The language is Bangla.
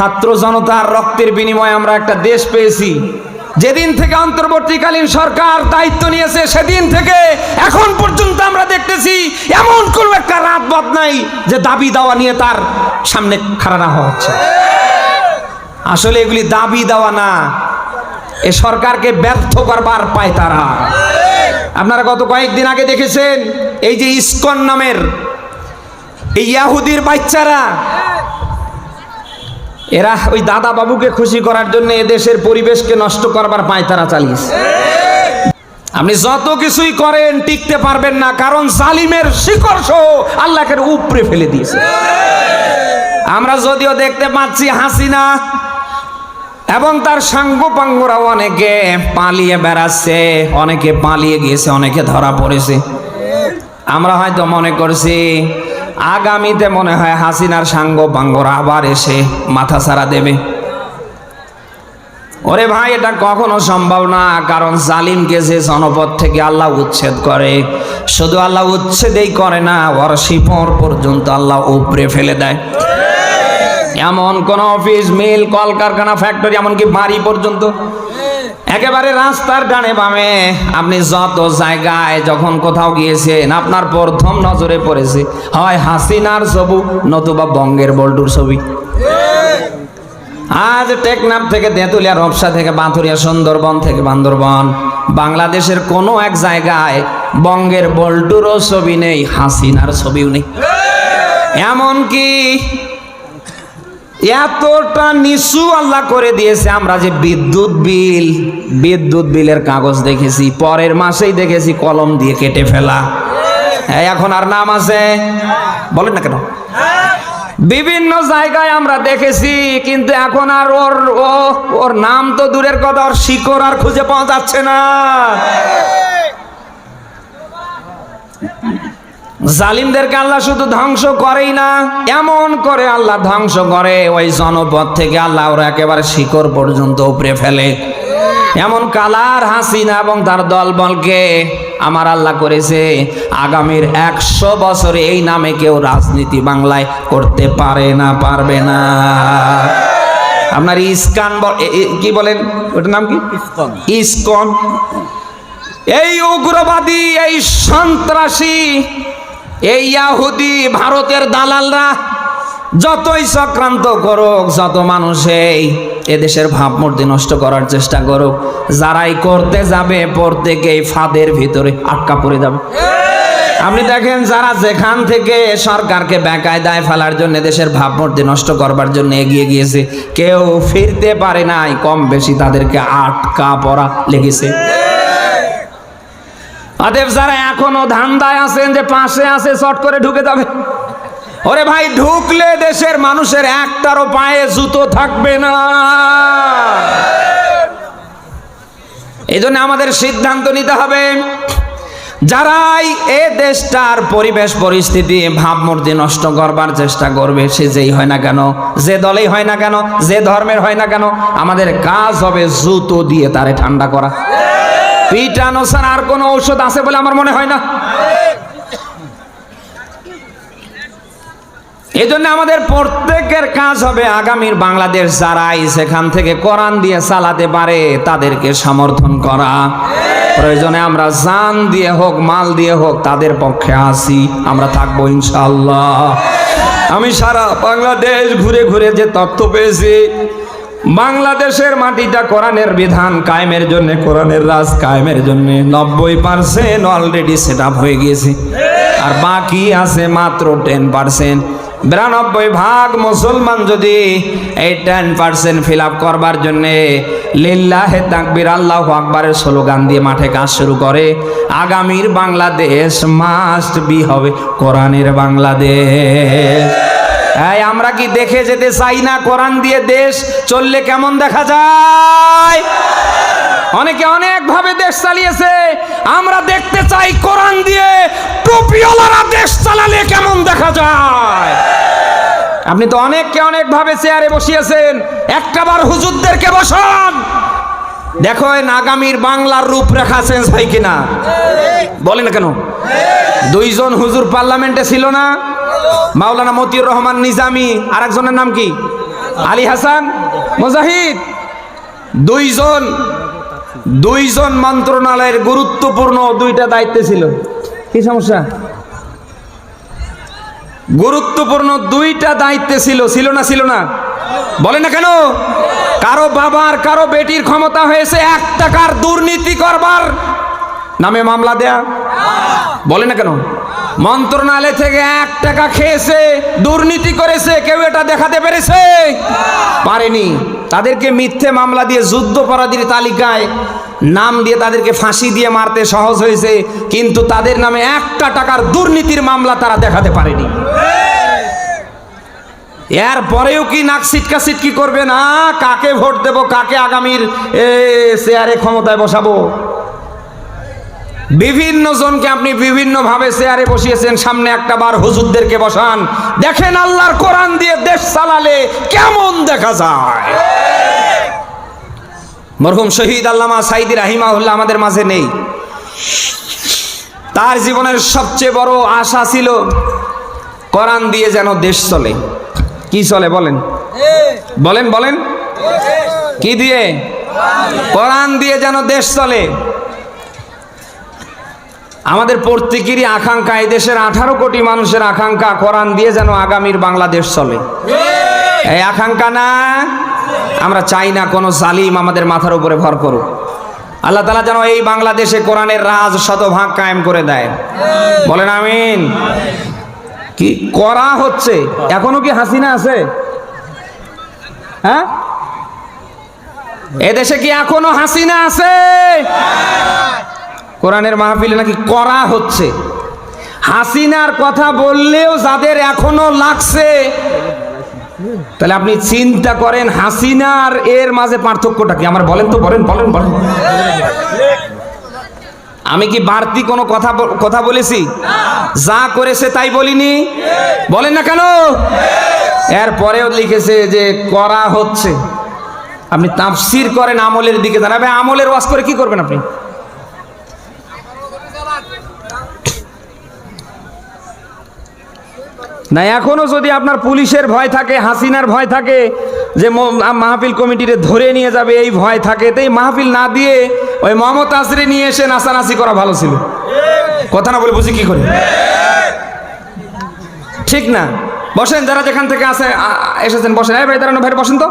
ছাত্র জনতার রক্তের বিনিময়ে আমরা একটা দেশ পেয়েছি। যেদিন থেকে অন্তর্বর্তীকালীন সরকার দায়িত্ব নিয়েছে, সেদিন থেকে এখন পর্যন্ত আমরা দেখতেছি এমন কোন একটা রাত বাদ নাই যে দাবি দাওয়া নিয়ে তার সামনে খাড়া না হচ্ছে। আসলে এগুলি দাবি দেওয়া না। এ সরকারকে ব্যর্থ করবার পায় তারা। আপনারা গত কয়েকদিন আগে দেখেছেন, এই যে ইস্কন নামের এই ইয়াহুদির বাচ্চারা এরা ওই দাদা বাবুকে খুশি করার জন্য এদেশের পরিবেশকে নষ্ট করবার পায় তারা চালিয়েছে। আপনি যত কিছুই করেন, টিকতে পারবেন না, কারণ জালিমের শিকড় সহ আল্লাহকে উপরে ফেলে দিয়েছে। আমরা যদিও দেখতে পাচ্ছি হাসিনা এবং তার সাঙ্গ পাঙ্গরা অনেকে পালিয়ে বেড়াচ্ছে, অনেকে পালিয়ে গিয়েছে, অনেকে ধরা পড়েছে। আমরা হয়তো মনে করছি আগামীতে মনে হয় হাসিনার সাঙ্গ পাঙ্গরা আবার এসে মাথা ছাড়া দেবে। ওরে ভাই, এটা কখনো সম্ভব না, কারণ জালিমকে যে জনপদ থেকে আল্লাহ উচ্ছেদ করে, শুধু আল্লাহ উচ্ছেদেই করে না, ওর শিপর পর্যন্ত আল্লাহ উপরে ফেলে দেয়। এমন কোন অফিস, মিল, কলকারখানা, ফ্যাক্টরি, এমনকি বাড়ি পর্যন্ত একেবারে রাস্তার ডানে বামে। আপনি যত জায়গায় যখন কোথাও গিয়েছেন, আপনার প্রথম নজরে পড়েছে, হয় হাসিনার ছবি নতুবা বঙ্গের বল্টুর ছবি। আজ টেকনাফ থেকে তেঁতুলিয়া, রপসা থেকে বাঁথুরিয়া সুন্দরবন থেকে বান্দরবন। বাংলাদেশের কোনো এক জায়গায় বঙ্গের বল্টুরও ছবি নেই, হাসিনার ছবিও নেই। এমনকি এতটা নিচু আল্লাহ করে দিয়েছে, আমরা যে বিদ্যুৎ বিল, বিদ্যুৎ বিলের কাগজ দেখেছি, পরের মাসেই দেখেছি কলম দিয়ে কেটে ফেলা। এখন আর নাম আছে? বলেন না কেন? বিভিন্ন জায়গায় আমরা দেখেছি, কিন্তু এখন আর ওর, ও, ওর নাম তো দূরের কথা, ওর শিকড় আর খুঁজে পাওয়া যাচ্ছে না। জালিমদেরকে আল্লাহ শুধু ধ্বংস করেই না এমন করে আল্লাহ ধ্বংস করে। ওই জনপদ থেকে আল্লাহ ওরা একেবারে শিকড় পর্যন্ত উপরে ফেলে। এমন কালার হাসিনা এবং তার দলবলকে আমার আল্লাহ করেছে আগামীর একশো বছরে এই নামে কেউ রাজনীতি বাংলায় করতে পারে না পারবে না। আপনার ইস্কান কি বলেন? ওটার নাম কি? ইস্কন। এই উগ্রবাদী এই সন্ত্রাসী এই ইয়াহুদি, ভারতের দালালরা, যতই চক্রান্ত করুক, যত মানুষই এদেশের ভাবমূর্তি নষ্ট করার চেষ্টা করুক, যারাই করতে যাবে, প্রত্যেকেই ফাঁদের ভিতরে আটকা পড়ে যাবে। আপনি দেখেন, যারা যেখান থেকে সরকারকে বেকায়দায় ফেলার জন্য দেশের ভাবমূর্তি নষ্ট করবার জন্য এগিয়ে গিয়েছে, কেউ ফিরতে পারে নাই, কম বেশি তাদেরকে আটকা পড়া লেগেছে। অতএব যারা এখনও ধান্দায় আছেন যে পাশে আছে, চট করে ঢুকে যাবে। ওরে ভাই, ঢুকলে দেশের মানুষের একটারও পায়ে জুতো থাকবে না। এই জন্য আমাদের সিদ্ধান্ত নিতে হবে, যারাই এ দেশটার পরিবেশ, পরিস্থিতি, ভাবমূর্তি নষ্ট করবার চেষ্টা করবে, সে যেই হয় না কেন, যে দলেই হয় না কেন, যে ধর্মের হয় না কেন, আমাদের কাজ হবে জুতো দিয়ে তারে ঠান্ডা করা। পিটানো ছাড়া আর কোনো ঔষধ আছে বলে আমার মনে হয় না। এই জন্য আমাদের প্রত্যেকের কাজ হবে আগামীর বাংলাদেশ যারাই সেখান থেকে কোরআন দিয়ে চালাতে পারে, তাদেরকে সমর্থন করা। প্রয়োজনে আমরা জান দিয়ে হোক, মাল দিয়ে হোক, তাদের পক্ষে আসি আমরা থাকব ইনশাল্লাহ আমি সারা বাংলাদেশ ঘুরে ঘুরে যে তথ্য পেয়েছি বাংলাদেশের মাটিটা কোরআনের বিধান, কায়েমের জন্য কোরআনের রাজ, কায়েমের জন্য নব্বই পার্সেন্ট অলরেডি সেট হয়ে গিয়েছে। আর বাকি আছে মাত্র টেন পার্সেন্ট। বিরানব্বই ভাগ মুসলমান যদি এই টেন পার্সেন্ট ফিল আপ করবার জন্যে লিল্লাহে তাকবির আল্লাহ আকবরের স্লোগান দিয়ে মাঠে কাজ শুরু করে, আগামীর বাংলাদেশ মাস্ট বি হবে কোরআনের বাংলাদেশ। এই, আমরা কি দেখে যেতে চাই না? কোরআন দিয়ে দেশ চললে কেমন দেখা যায়? অনেকে অনেক ভাবে দেশ চালিয়েছে। আমরা দেখতে চাই কোরআন দিয়ে টুপিওয়ালারা দেশ চালালে কেমন দেখা যায়? আপনি তো অনেককে অনেক ভাবে চেয়ারে বসিয়েছেন। একটা বার হুজুরদেরকে বসান। দেখো আগামীর বাংলার রূপরেখা চেঞ্জ হয় কিনা? বলে না কেন? দুইজন হুজুর পার্লামেন্টে ছিল না? মাওলানা মতিউর রহমান নিজামি আর একজনের নাম কি? আলী হাসান মুজাহিদ। দুইজন দুইজন মন্ত্রণালয়ের গুরুত্বপূর্ণ দুইটা দায়িত্ব ছিল। কি সমস্যা? গুরুত্বপূর্ণ দুইটা দায়িত্বে ছিল ছিল না ছিল না? বলে না কেন? কারও বাবার, কারও বেটির ক্ষমতা হয়েছে, এক টাকার দুর্নীতি করবার নামে মামলা দেয়া। বলে না কেন? মন্ত্রণালয় থেকে এক টাকা খেয়েছে, দুর্নীতি করেছে, কেউ এটা দেখাতে পেরেছে? পারেনি। তাদেরকে মিথ্যে মামলা দিয়ে যুদ্ধপরাধীর তালিকায় নাম দিয়ে তাদেরকে ফাঁসি দিয়ে মারতে সহজ হয়েছে, কিন্তু তাদের নামে একটা টাকার দুর্নীতির মামলা তারা দেখাতে পারেনি। এর পরেও কি নাক সিটকা সিটকি করবে? না, কাকে ভোট দেব, কাকে আগামীর চেয়ারে ক্ষমতায় বসাবো? বিভিন্ন জনকে আপনি বিভিন্ন ভাবে চেয়ারে বসিয়েছেন, সামনে একটা বার হুজুরদেরকে বসান। দেখেন আল্লাহর কোরআন দিয়ে দেশ চালালে কেমন দেখা যায়। মরহুম শহীদ আল্লামা সাইদি রাহিমাহুল্লাহ আমাদের মাঝে নেই। তার জীবনের সবচেয়ে বড় আশা ছিল, কোরআন দিয়ে যেন দেশ চলে। কি চলে বলেন? বলেন বলেন। কি দিয়ে? কোরআন দিয়ে যেন দেশ চলে। আমাদের প্রত্যেকেরই আকাঙ্ক্ষা এই দেশের আঠারো কোটি মানুষের আকাঙ্ক্ষা কোরআন দিয়ে যেন আগামীর বাংলাদেশ চলে। এই আকাঙ্ক্ষা না আমরা চাই না কোনো জালিম আমাদের মাথার উপরে ভর করুক। আল্লাহ তালা যেন এই বাংলাদেশে কোরআনের রাজ শতভাগ কায়েম করে দেয়। বলেন আমিন। কি করা হচ্ছে? এখনও কি হাসিনা আছে? হ্যাঁ? এদেশে কি এখনও হাসিনা আছে? কোরআনের মাহফিলে নাকি করা হচ্ছে। হাসিনার কথা বললেও যাদের এখনও লাগছে, তাহলে আপনি চিন্তা করেন, হাসিনার এর মাঝে পার্থক্যটা কি? আমার বলেন তো, বলেন বলেন বলেন। আমি কি বাড়তি কোনো কথা কথা বলেছি? যা করেছে তাই বলিনি? বলেন না কেন? এর পরেও লিখেছে যে করা হচ্ছে। আপনি তাফসির করেন আমলের দিকে দাঁড়াবে আমলের ওয়াজ করে কি করবেন আপনি? না এখনও যদি আপনার পুলিশের ভয় থাকে, হাসিনার ভয় থাকে, যে মাহফিল কমিটিরে ধরে নিয়ে যাবে, এই ভয় থাকে তাই মাহফিল না দিয়ে ওই মমতা আজরে নিয়ে এসে নাচানাচি করা ভালো ছিল। কথা না বলে বুঝি কি করে? ঠিক না? বসেন, যারা যেখান থেকে আসে এসেছেন, বসেন। এই ভাই, দাঁড়ানো, ভাই, বসেন তো।